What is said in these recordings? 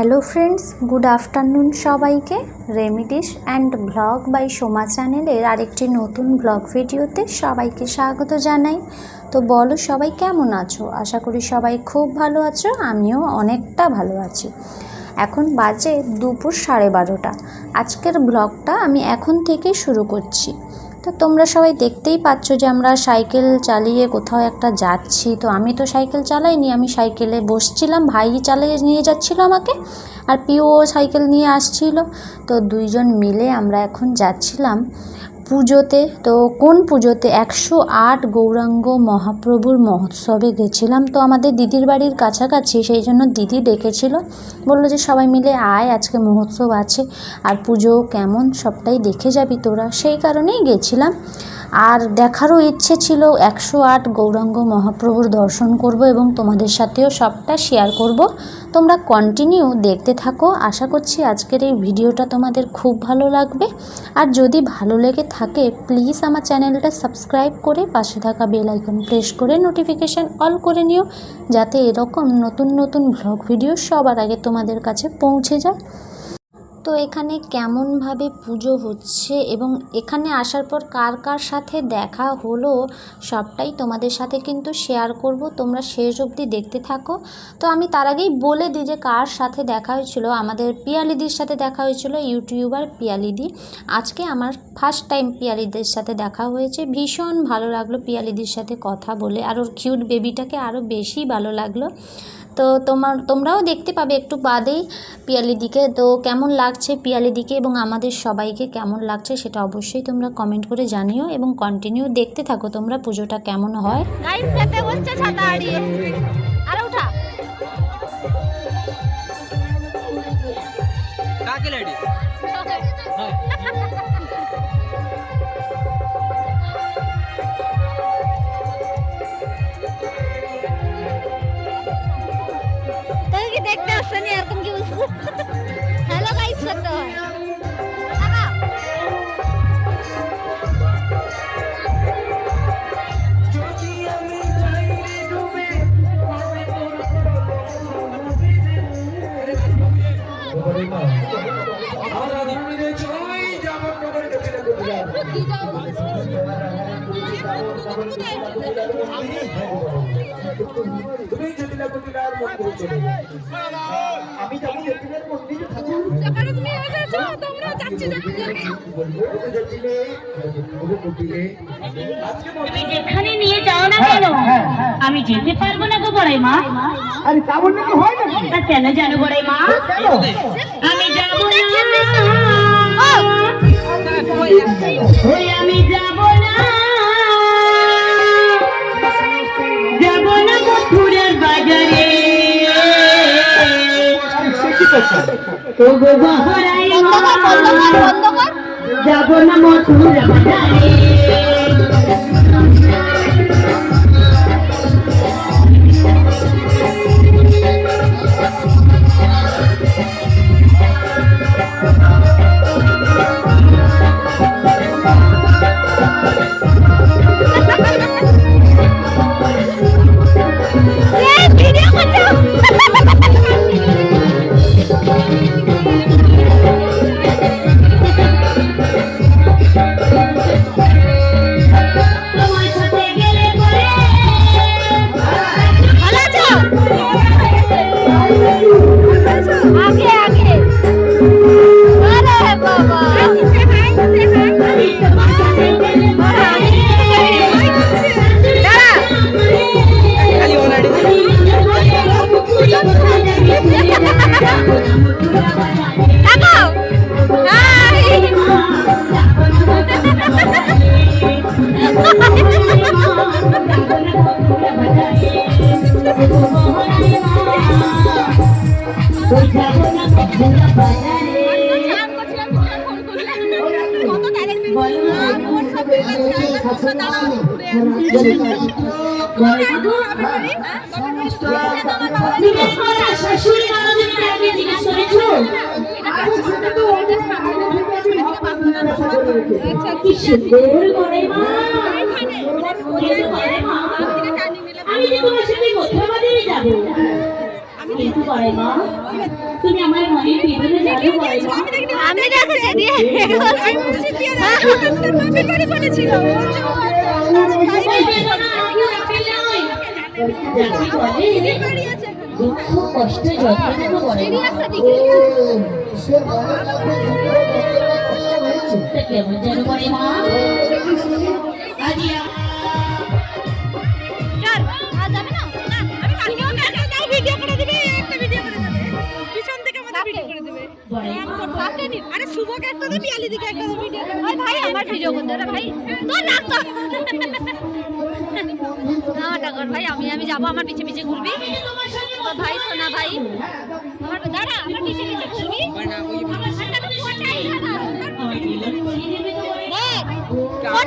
Hello friends good afternoon সবাইকে। Remedies and blog by Soma চ্যানেলের আরেকটি নতুন ব্লগ ভিডিওতে সবাইকে স্বাগত জানাই। তো বলো সবাই কেমন আছো? আশা করি সবাই খুব ভালো আছো, আমিও অনেকটা ভালো আছি। এখন বাজে দুপুর সাড়ে বারোটা। আজকের ব্লগটা আমি এখন থেকেই শুরু করছি। তো তোমরা সবাই দেখতেই পাচ্ছ যে আমরা সাইকেল চালিয়ে কোথাও একটা যাচ্ছি। তো আমি তো সাইকেল চালাইনি, আমি সাইকেলে বসছিলাম, ভাই চালিয়ে নিয়ে যাচ্ছিল আমাকে আর পিও সাইকেল নিয়ে আসছিল। তো দুইজন মিলে আমরা এখন যাচ্ছিলাম। পুজোতে, তো কোন পুজোতে একশো আট গৌরাঙ্গ মহাপ্রভুর মহোৎসবে গেছিলাম? তো আমাদের দিদির বাড়ির কাছাকাছি, সেই জন্য দিদি ডেকেছিল। বলল যে সবাই মিলে আয়, আজকে মহোৎসব আছে। আর পুজো কেমন সবটাই দেখে যাবি তোরা। সেই কারণেই গেছিলাম। আর দেখারও ইচ্ছে ছিল একশো আট গৌরাঙ্গ মহাপ্রভুর দর্শন করব এবং তোমাদের সাথেও সবটা শেয়ার করব। তোমরা কন্টিনিউ দেখতে থাকো। আশা করছি আজকের এই ভিডিওটা তোমাদের খুব ভালো লাগবে। আর যদি ভালো লেগে থাকে প্লিজ আমার চ্যানেলটা সাবস্ক্রাইব করে পাশে থাকা বেল আইকন প্রেস করে নোটিফিকেশান অল করে নিও, যাতে এরকম নতুন নতুন ভ্লগ ভিডিও সবার আগে তোমাদের কাছে পৌঁছে যায়। তো এখানে কেমনভাবে পুজো হচ্ছে এবং এখানে আসার পর কার কার সাথে দেখা হলো সবটাই তোমাদের সাথে কিন্তু শেয়ার করব। তোমরা শেষ অবধি দেখতে থাকো। তো আমি তার আগেই বলে দিই যে কার সাথে দেখা হয়েছিল। আমাদের পিয়ালিদির সাথে দেখা হয়েছিল, ইউটিউবার পিয়ালিদি। আজকে আমার ফার্স্ট টাইম পিয়ালিদের সাথে দেখা হয়েছে। ভীষণ ভালো লাগল পিয়ালিদির সাথে কথা বলে। আর ওর কিউট বেবিটাকে আরও বেশি ভালো লাগল। তো তোমার তোমরাও দেখতে পাবে একটু বাদেই পিয়ালি দিকে তো কেমন লাগছে পিয়ালি দিকে এবং আমাদের সবাইকে কেমন লাগছে সেটা অবশ্যই তোমরা কমেন্ট করে জানিও এবং কন্টিনিউ দেখতে থাকো তোমরা পুজোটা কেমন হয়। আরে উঠা। কাকে তোকে কি দেখতে তুমি জটিলা কুটিলার মন্দিরে চলে আমি যাব। জটিলার মন্দিরে যেখানে নিয়ে যাও না কেন? আমি যেতে পারব না গো বড়াই মা। আরে তা বললে কি হয় তা কেন জানো বড়াই মা? আমি যাব না। ওই আমি যাব না। যাব না মথুরার যাব বাজারে। এই কি সুন্দর করে মা করে আমি যে তোমার সাথে বাজারে যাব কিন্তু করে মা তুমি আমার জানো বড়াই মা আমি দেখেছি। দিয়ে দুঃখ কষ্ট যন্ত্রণা বড়াই মা তা কেমন জানো বড়াই মা আরে শুভকে একটা দে পিয়ালি দিকে একটা ভিডিও ওই ভাই আমার ভিডিও করতে রে ভাই। তোর রাখ তো। আমারটা কর ভাই আমি আমি যাব আমার পিছে পিছে ঘুরবি। তোর ভাই সোনা ভাই। আমার দাঁড়া আমার পিছে পিছে ঘুরবি। আমার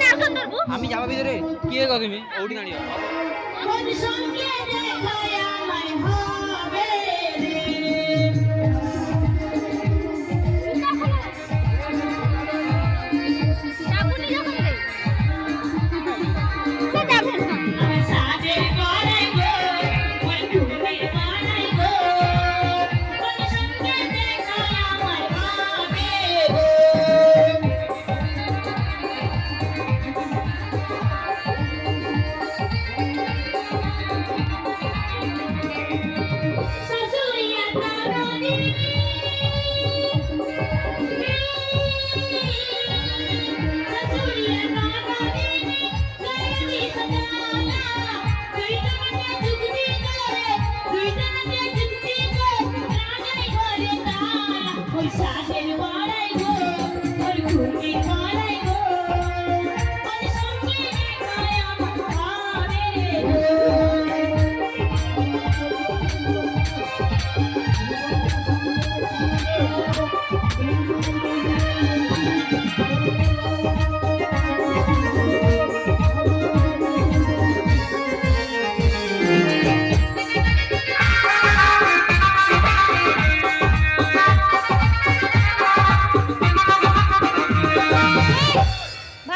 আমি যাবা ভিতরে। কি গো তুমি? ওটি দাঁড়িয়ে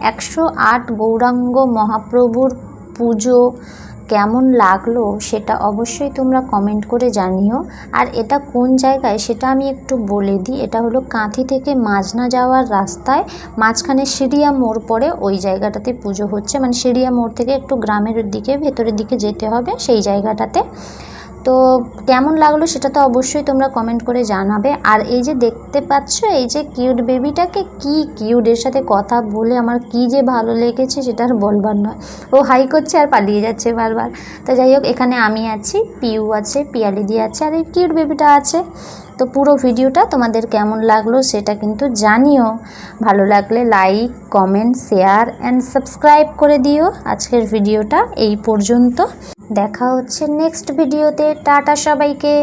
একশো আট গৌরাঙ্গ মহাপ্রভুর পুজো কেমন লাগল সেটা অবশ্যই তোমরা কমেন্ট করে জানিও। আর এটা কোন জায়গায় সেটা আমি একটু বলে দিই। এটা হলো কাঁথি থেকে মাঝনা যাওয়ার রাস্তায়, মাঝখানে সিঁড়িয়া মোড় পড়ে ওই জায়গাটাতে পুজো হচ্ছে। মানে সিঁড়িয়া মোড় থেকে একটু গ্রামের দিকে, ভেতরের দিকে যেতে হবে সেই জায়গাটাতে। তো কেমন লাগল সেটা তো অবশ্যই তোমরা কমেন্ট করে জানাবে। আর এই যে দেখতে পাচ্ছ, এই যে কিউট বেবিটাকে কি কিউট এর সাথে কথা বলে আমার কি যে ভালো লেগেছে সেটা আর বলবার নয়। ও হাই করছে আর পালিয়ে যাচ্ছে বারবার। তো যাই হোক, এখানে আমি আছি, পিউ আছে, পিয়ালিদি আছে, আর এই কিউট বেবিটা আছে। তো পুরো ভিডিওটা তোমাদের কেমন লাগল সেটা কিন্তু জানিও। ভালো লাগলে like comment share and subscribe করে দিও। আজকের ভিডিওটা এই পর্যন্ত। দেখা হচ্ছে নেক্সট ভিডিওতে টাটা সবাইকে।